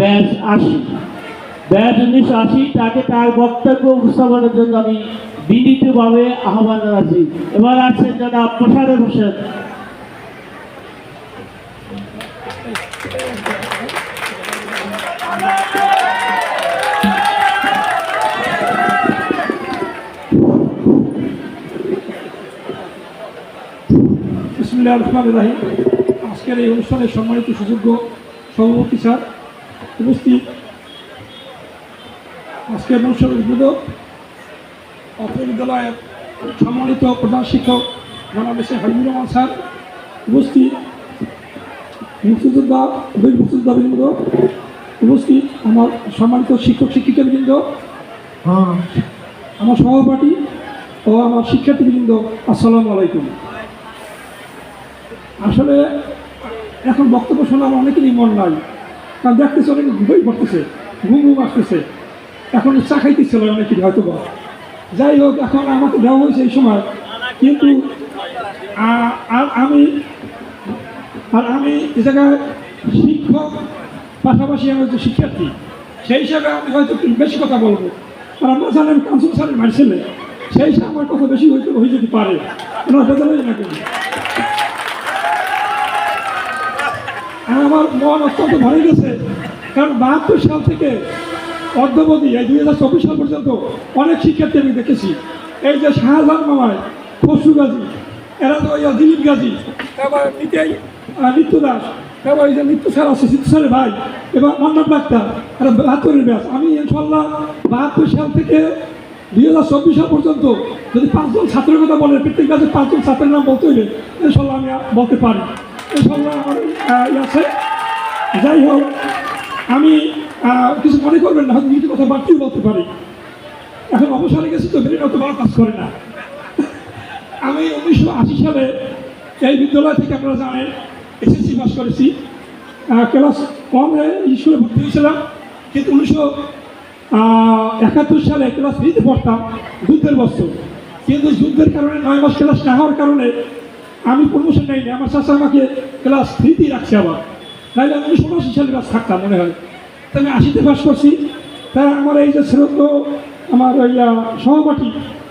ব্যাস আশি। ব্যাস উনিশশো আশি, তাকে তার বক্তব্য উপস্থাপনের জন্য আমি বিনীতভাবে আহ্বান জানাচ্ছি। এবার আসছেন জনাব প্রসারে হোসেন। আজকের এই অনুষ্ঠানের সম্মানিত সুযোগ্য সভাপতি স্যার উপস্থিত আজকের অনুষ্ঠানের উদ্বোধক বিদ্যালয়ের সম্মানিত প্রধান শিক্ষক জনাব এসে হাবিবুর রহমান স্যার উপস্থিত। মুক্তিযোদ্ধা বীর মুক্তিযোদ্ধাবৃন্দ উপস্থিত আমার সম্মানিত শিক্ষক শিক্ষিকাবৃন্দ আমার সহপাঠী ও আমার শিক্ষার্থীবৃন্দ আসসালামু আলাইকুম। আসলে এখন বক্তব্য শোনার অনেকেরই মন নাই। কারণ দেখতেছে অনেকে ঘুমেই পড়তেছে, ঘুম ঘুম আসতেছে। এখন চা খাইতেছিল অনেকেরই হয়তো বা। যাই হোক, এখন আমাকে দেওয়া হয়েছে এই সময়। কিন্তু আর আমি আর আমি এ জায়গায় শিক্ষক, পাশাপাশি আমি হচ্ছে শিক্ষার্থী। সেই হিসাবে আমি হয়তো বেশি কথা বলব। আর আমরা জানেন কাউন্সিল স্যারের মারছিলেন সেই হিসাবে আমার কথা বেশি হইতে হয়ে যেতে পারে। অসুবিধা নেই না কিন্তু। আর আমার মন অত্যন্ত ভরে গেছে। কারণ বাহাত্তর সাল থেকে অর্ধবধি, এই দুই হাজার চব্বিশ সাল পর্যন্ত অনেক শিক্ষার্থী আমি দেখেছি। এই যে শাহজাহান মামায় খসরু গাজী, এরা তো দিলীপ গাজী, তারপর নিতাই নিত্য দাস তারপর এই যে নিত্য স্যার আছে সিদ্ধু স্যারের ভাই, এবং মন্ডপ ডাক্তার, এরা বাহাত্তরের ব্যাস। আমি ইনশাল্লাহ বাহাত্তর সাল থেকে দুই হাজার চব্বিশ সাল পর্যন্ত যদি পাঁচজন ছাত্রের কথা বলেন, প্রত্যেক কাছে পাঁচজন ছাত্রের নাম বলতে হইবে ইনশাল্লাহ আমি বলতে পারি। যাই হোক, আমি কিছু মনে করবেন না কিছু কথা বাড়তিও বলতে পারি এখন অবসরে গেছি তো বেরিয়ে অত বড় কাজ করে না আমি উনিশশো আশি সালে এই বিদ্যালয় থেকে আপনারা জানেন এসএসসি পাস করেছি ক্লাস কম স্কুলে ভর্তি হয়েছিলাম কিন্তু উনিশশো একাত্তর সালে ক্লাস থ্রিতে পড়তাম যুদ্ধের বছর। কিন্তু যুদ্ধের কারণে নয় মাস ক্লাস না হওয়ার কারণে আমি প্রমোশন নেইনি, আমার চাষা আমাকে ক্লাস থ্রিতেই রাখছে আবার। নাহলে আমি উনআশি সালে ক্লাস থাকতাম মনে হয়। তা আমি আশিতে পাস করছি। তাই আমার এই যে শ্রদ্ধ, আমার ওই সহপাঠী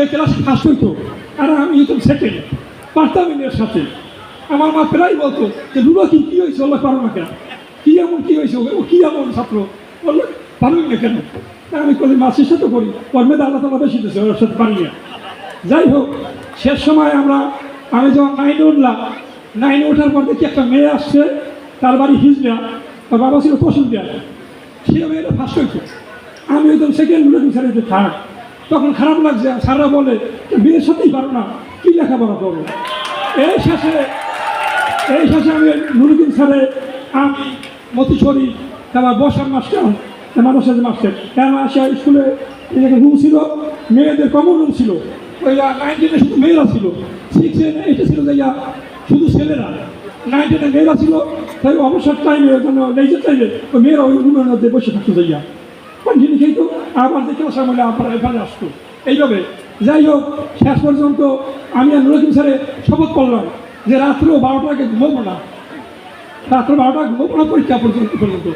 এই ক্লাস ফার্স্ট হইতো। আর আমি হইতাম সেকেন্ড পারতাম এর সাথে। আমার মা প্রায় বলতো যে দুটো কি, কী হয়েছে? বলল, পারো না কেন। কী এমন, কী হয়েছে? ও কী এমন ছাত্র? বলল পারবি না কেন। তাই আমি করি মা, চেষ্টা তো করি। কর্মেতে আল্লাহ তালা বেশি দিয়েছে ওর সাথে পারি না। যাই হোক, শেষ সময় আমরা আমি যখন নাইনে উঠলাম নাইনে ওঠার পর দেখি একটা মেয়ে আসছে, তার বাড়ি হিজড়া, তার বাবা ছিল তসিলদার সে মেয়েটা ফার্স্ট হয়েছে। আমি একদম সেকেন্ড উঠে স্যার যে থাক তখন খারাপ লাগছে স্যাররা বলে যে বিয়ের সাথেই পারো না, কী লেখাপড়া করব এই শেষে এই শেষে আমি নুরুদ্দিন স্যারে, আমি, মতিছড়ি, তারপর বসার মাস্টার মানুষের মাস্টার কেন আসে স্কুলে রুম ছিল, মেয়েদের কমন রুম ছিল। ওই নাইনটিনে শুধু মেয়েরা ছিল। সিক্স এইটে ছিল যে শুধু ছেলেরা। নাইন টেনে মেয়েরা ছিল, তাই অবসর টাইমে জন্য লেজার টাইমে ওই মেয়েরা ওই রুমের মধ্যে বসে থাকতো যাইয়া কন্টিনিউ খেতো আবার দেখে আসার মধ্যে আবার এখানে আসতো। এইভাবে। যাই হোক, শেষ পর্যন্ত আমি আর নুরুদ্দিন স্যারে শপথ করলাম যে রাত্র বারোটার আগে ঘুমবো না। রাত্র বারোটা ঘুমবো না, পরীক্ষা পর্যন্ত পর্যন্ত।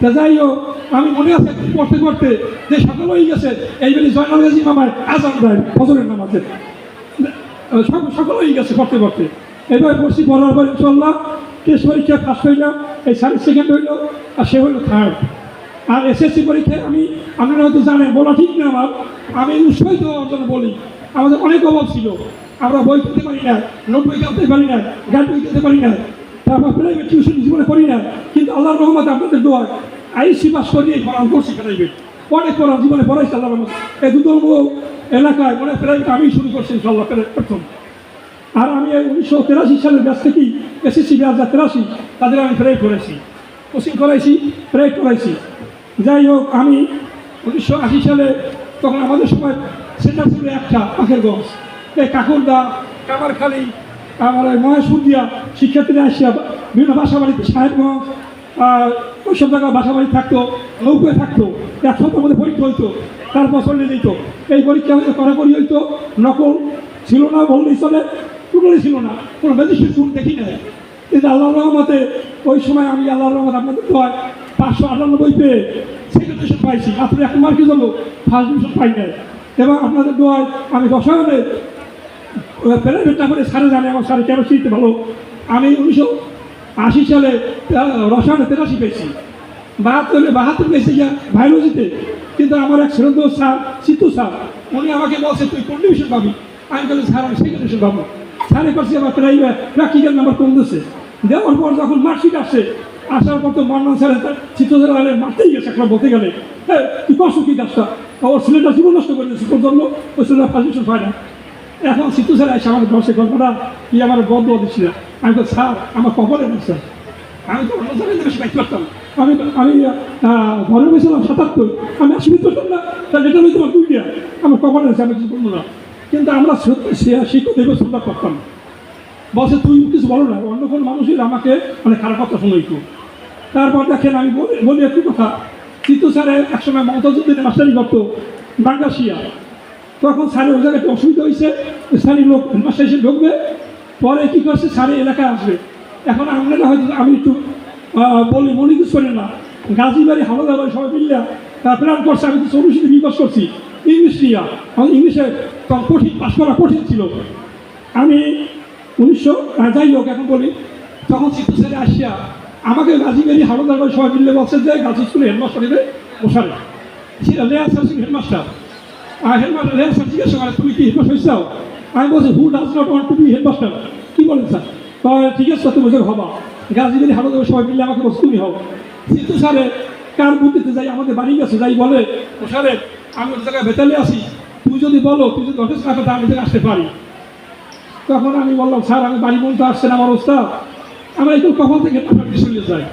তা যাই হোক, আমি মনে আছে পড়তে পড়তে যে সকাল হয়ে গেছে, এইবারে জয়নাল গাজী মামায় আজান দেয়, ফজরের নামাজে। সক- সকাল হয়ে গেছে পড়তে পড়তে। এবার পড়ছি পড়ার পর ইনশাল্লাহ টেস্ট পরীক্ষা ফার্স্ট হইলাম এই সাড়ে সেকেন্ড হইল, আর সে হইল থার্ড আর এসএসসি পরীক্ষায় আমি আপনারা হয়তো জানেন, বলা ঠিক না আমার, আমি উৎসাহিত হওয়ার জন্য বলি। আমাদের অনেক অভাব ছিল। আমরা বই কিনতে পারি না, নোট বই কিনতে পারি না, গান বই কিনতে পারি না, তারপর প্রাইভেট টিউশন জীবনে করি না। কিন্তু আল্লাহর রহমত আপনাদের দোয়া আইসি পাস করিয়ে পড়ান করছি প্রাইভেট অনেক পড়া জীবনে পড়াইছে আল্লাহর রহমত। এই দুধর্ম এলাকায় মনে প্রাইভেট আমি শুরু করছি ইনশাল্লাহ প্রথম। আর আমি উনিশশো তেরাশি সালের ব্যাস থেকেই এসএসসি ব্যাস যা তেরাশি, তাদের আমি প্রেয়ার করেছি। কোচিং করাইছি প্রেয়ার করাইছি। যাই হোক, আমি উনিশশো আশি সালে তখন আমাদের সময় সেন্টার ছিল একটা পাখের গঞ্জ এই কাকুরদা, কামারখালী আমার ওই মহেশপুরিয়া শিক্ষার্থীরা আসিয়া বিভিন্ন বাসা বাড়িতে সাহেবগঞ্জ ওইসব জায়গায় বাসা বাড়ি থাকতো, নৌকোয় থাকতো, এক সপ্তাহের মধ্যে পরীক্ষা হইতো। তারপর চলে যেত এই পরীক্ষা কড়াকড়ি হইতো নকল ছিল না বললেই চলে টোটালি ছিল না। কোনো ম্যাজিস্ট্রেট চুন দেখি না কিন্তু আল্লাহ রহমতে ওই সময় আমি আল্লাহ রহমত আপনাদের দোয়ায় পাঁচশো আটানব্বই পেয়ে সেকেন্ড ডিভিশন পাইছি। মাত্র এক মার্কে জন্য ফার্স্ট ডিভিশন পাই নাই। এবং আপনাদের দোয়ায় আমি রসায়নে প্রাইভেট না করে সারে জানে, আমার সারে কেমিস্ট্রিতে ভালো। আমি উনিশশো আশি সালে রসায়নে তেরাশি পেয়েছি। বাহাত্তরে, বাহাত্তর পেয়েছি বায়োলজিতে কিন্তু আমার এক শ্রদ্ধ স্যার, চিত্তু স্যার, উনি আমাকে বলছে, তুই কোন ডিভিশন পাবি? আমি বলি স্যার, আমি সেকেন্ড ডিভিশন পাবো। স্যারে করছি আমার প্রাইভেট প্র্যাকটিক্যাল নাম্বার কম দিচ্ছে। দেওয়ার পর যখন মার্কশিট আসছে আসার পর তো মন্ডল স্যার চিত্ত স্যার মারতেই গেছে একটা বলতে গেলে। হ্যাঁ তুই কষ্ট কি কাজটা? ওর ছেলেটা জীবন নষ্ট করে দিয়েছে, তোর জন্য ওই ছেলেটা ফার্স্ট পায় না। এখন সিদ্ধু স্যার এসে আমার দশে গল্পটা কি আমার বন্ধ দিচ্ছিল আমি তো স্যার, আমার নেই, স্যার। আমি তো জায়গায় বেশি বাইক করতাম আমি আমি ঘরে বসেছিলাম সাতাত্তর। আমি আশি করতাম না তাহলে এটা হয়তো আমার দুইটা আমার কবরে আছে, আমি কিছু বলব না। কিন্তু আমরা শিক্ষক দেবে শ্রদ্ধা করতাম। বলছে তুই কিছু বলো না, অন্য কোনো মানুষই আমাকে মানে খারাপ কথা শুনাইতো। তারপর দেখেন আমি বলি বলি একটু কথা। চিত্ত স্যারে একসময় মমতাজুদ্দিন মাস্টারি করতো, বাংলাশিয়া। তখন স্যারের ওই জায়গায় অসুবিধা হয়েছে স্থানীয় লোক মাস্টার এসে ঢুকবে, পরে কী করছে? স্যারে এলাকায় আসবে। এখন আপনারা হয়তো আমি একটু বলি মনে কিছু করেন না। গাজীবাড়ি হাওড়া বাড়ি, সবাই মিললে প্ল্যান করছে, আমি তো চৌরশিতে বিকাশ করছি। ইংলিশ নিয়ে, আমার ইংলিশে তখন কঠিন পাশ করা কঠিন ছিল। আমি উনিশশো যাই হোক, এখন বলি, তখন চিত্ত স্যারে আসিয়া আমাকে গাজীবাড়ি বাড়ি সবাই মিললে বলছে যে, গাজী স্কুলে হেডমাস্টার দেবে বসারে লেয়ার স্যার হেডমাস্টার। আর হেডমাস্টার রেল স্যার জিজ্ঞাসা করে, তুমি কি হেডমাস্টার হয়েছে? আমি বলছি who does not want to be headmaster কি বলেন স্যার? ঠিক আছে তুমি বলছো হবা। গাজীবাড়ি হারো সবাই মিলে আমাকে তুমি হও। কিন্তু স্যারে কার বুদ্ধিতে যাই আমাদের বাড়ি গেছে যাই বলে ও স্যারে, আমি ওই জায়গায় বেতালে আসি তুই যদি বলো তুই যদি অফিস না পেতে আমি আসতে পারি। তখন আমি বললাম, স্যার, আমি বাড়ি বলতে আসছেন আমার অবস্থা। আমরা একটু কখন থেকে চলে যাই।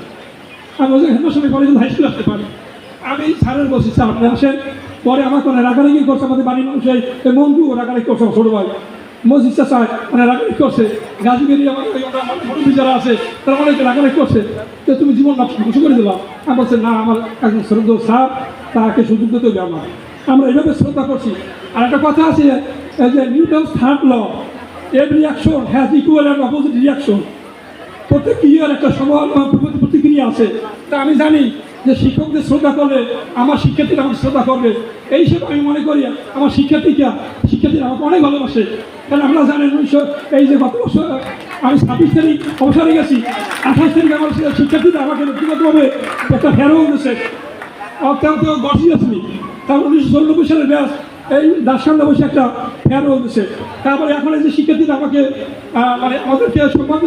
আমি বলছি হেডমাস্টার কলেজ হাই স্কুল আসতে পারি। আমি স্যারের স্যার আপনি আসেন। পরে আমার কোনো রাগারাগি করছে, আমাদের বাড়ির মানুষ এই এই মঞ্জু রাগারাগি করছে ছোটো ভাই। মসজিদ চাষা মানে রাগারাগি করছে। ওই ওটা যারা আছে, তারা অনেক রাগারাগি করছে। তো তুমি জীবন ধ্বংস করে দিলাম আমি বলছে, না, আমার একজন শ্রদ্ধ স্যার তাকে সুযোগ দিতে হবে আমার। আমরা এইভাবে শ্রদ্ধা করছি। আর একটা কথা আছে যে Newton third law every action has equal and opposite reaction প্রত্যেক ক্রিয়ার একটা সমান প্রতি- প্রতিক্রিয়া আছে। তা আমি জানি যে শিক্ষকদের শ্রদ্ধা করলে আমার শিক্ষার্থীরা আমাকে শ্রদ্ধা করবে, এই হিসেবে আমি মনে করি আমার শিক্ষার্থীরা শিক্ষার্থীরা আমাকে অনেক ভালোবাসে। কারণ আপনারা জানেন উনিশশো এই যে গত বছর আমি ছাব্বিশ তারিখ অবসরে গেছি, আঠাশ তারিখ আমার শিক্ষার্থীরা আমাকে ব্যক্তিগতভাবে একটা ফেরো দিয়েছে। অত্যন্ত গর্জিয়াসলি তারপর উনিশশো চল্লিশ সালের ব্যাস, এই দার্শান্না বসে একটা ফেয়ার দিছে তারপরে এখন এই যে শিক্ষার্থীরা আমাকে মানে আমাদেরকে সম্মান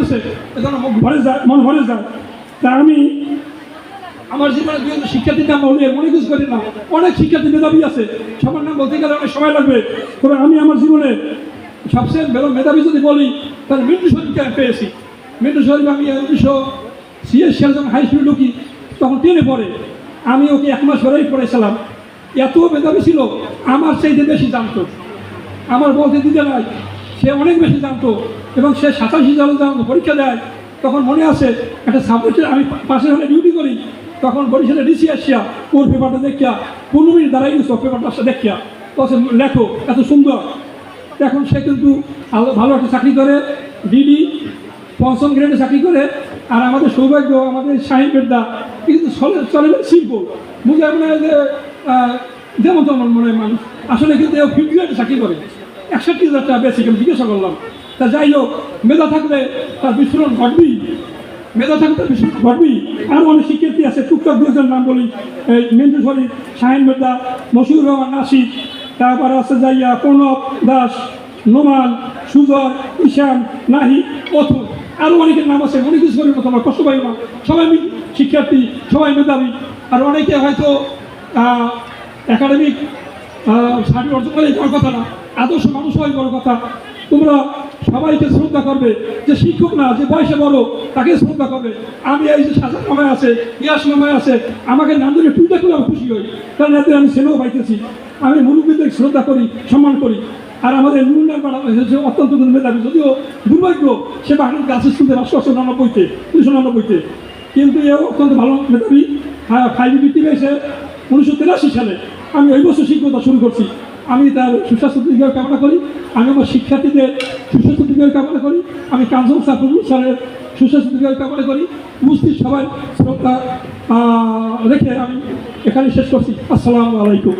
এজন্য মুখ ভরে যায়, মন ভরে যায়। তা আমি আমার জীবনে দুই একজন শিক্ষার্থীর নাম বলি মনে কিছু করি না। অনেক শিক্ষার্থী মেধাবী আছে। সবার নাম বলতে গেলে অনেক সময় লাগবে। তবে আমি আমার জীবনে সবচেয়ে মেধা মেধাবী যদি বলি, তাহলে মিন্টু শরীফকে পেয়েছি। মিন্টু শরীফ আমি উনিশশো সিএস সালে যখন হাই স্কুলে ঢুকি, তখন টেনে পড়ে। আমি ওকে এক মাস ধরেই পড়েছিলাম এত মেধাবী ছিল, আমার চাইতে বেশি জানতো। আমার বলতে দিতে নাই, সে অনেক বেশি জানতো। এবং সে সাতাশি যখন পরীক্ষা দেয়, তখন মনে আছে, একটা সাবজেক্টের আমি পা- পাশের হলে ডিউটি করি। তখন বরিশালে ডিসি আসিয়া ওর পেপারটা দেখিয়া পনেরো মিনিট দাঁড়াই গেছো পেপারটা দেখিয়া বলছে লেখো, এত সুন্দর। এখন সে কিন্তু ভালো- একটা চাকরি করে ডিডি পঞ্চম গ্রেডে চাকরি করে, আর আমাদের সৌভাগ্য, আমাদের শাহিন পেড্ডা কিন্তু চলে শিল্প। বুঝে হয় যে যেমন তেমন মনে মানুষ। আসলে কিন্তু ফিফটি চাকরি করে। একষট্টি হাজার টাকা বেশি জিজ্ঞাসা করলাম। তা যাই হোক, মেধা থাকলে তার বিস্ফোরণ ঘটবেই। মেধা থাকলে তার বিস্ফোরণ ঘটবেই আরও অনেক শিক্ষার্থী আছে, টুকটাক দুজন নাম বলি। এই মেন্দু শরীফ শাহিন মেদা মশিউর রহমান নাসির, তারপরে আছে যাইয়া প্রণব দাস, নোমান, সুজয়, ঈশান, নাহি অথুর আরও অনেকের নাম আছে, অনেক কিছু করি তোমার কষ্ট পাই না। সবাই শিক্ষার্থী, সবাই মেধাবী। আর অনেকে হয়তো একাডেমিক সার্টিফিকেট অর্জন করে বড় কথা না, আদর্শ মানুষ হয় বড় কথা। তোমরা সবাইকে শ্রদ্ধা করবে। যে শিক্ষক না, যে বয়সে বড় তাকে শ্রদ্ধা করবে। আমি এই যে সাজার সময় আছে ইয়াস সময় আছে, আমাকে ধরে টুইটা করে আমি খুশি হই। কারণ এতে আমি ছেলেও পাইতেছি। আমি মুরব্বীদের শ্রদ্ধা করি, সম্মান করি। আর আমাদের নুরুল্লাহ পাড়া হচ্ছে অত্যন্ত মেধাবী। যদিও দুর্ভাগ্য, সে বাংলার গাছে শুনতে পাঁচশো নিরানব্বইতে উনিশশো নিরানব্বইতে কিন্তু এও অত্যন্ত ভালো মেধাবী। ফাইভ বৃত্তি পেয়েছে উনিশশো তিরাশি সালে আমি ওই বছর শিক্ষকতা শুরু করছি। আমি তার সুস্বাস্থ্য দীর্ঘায়ু কামনা করি, আমি আমার শিক্ষার্থীদের সুস্বাস্থ্য দীর্ঘায়ু কামনা করি, আমি কাঞ্চন সাফরুল স্যারের সুস্বাস্থ্য দীর্ঘায়ু কামনা করি। মুসলিম সবাই শ্রদ্ধা রেখে আমি এখানে শেষ করছি। আসসালামু আলাইকুম।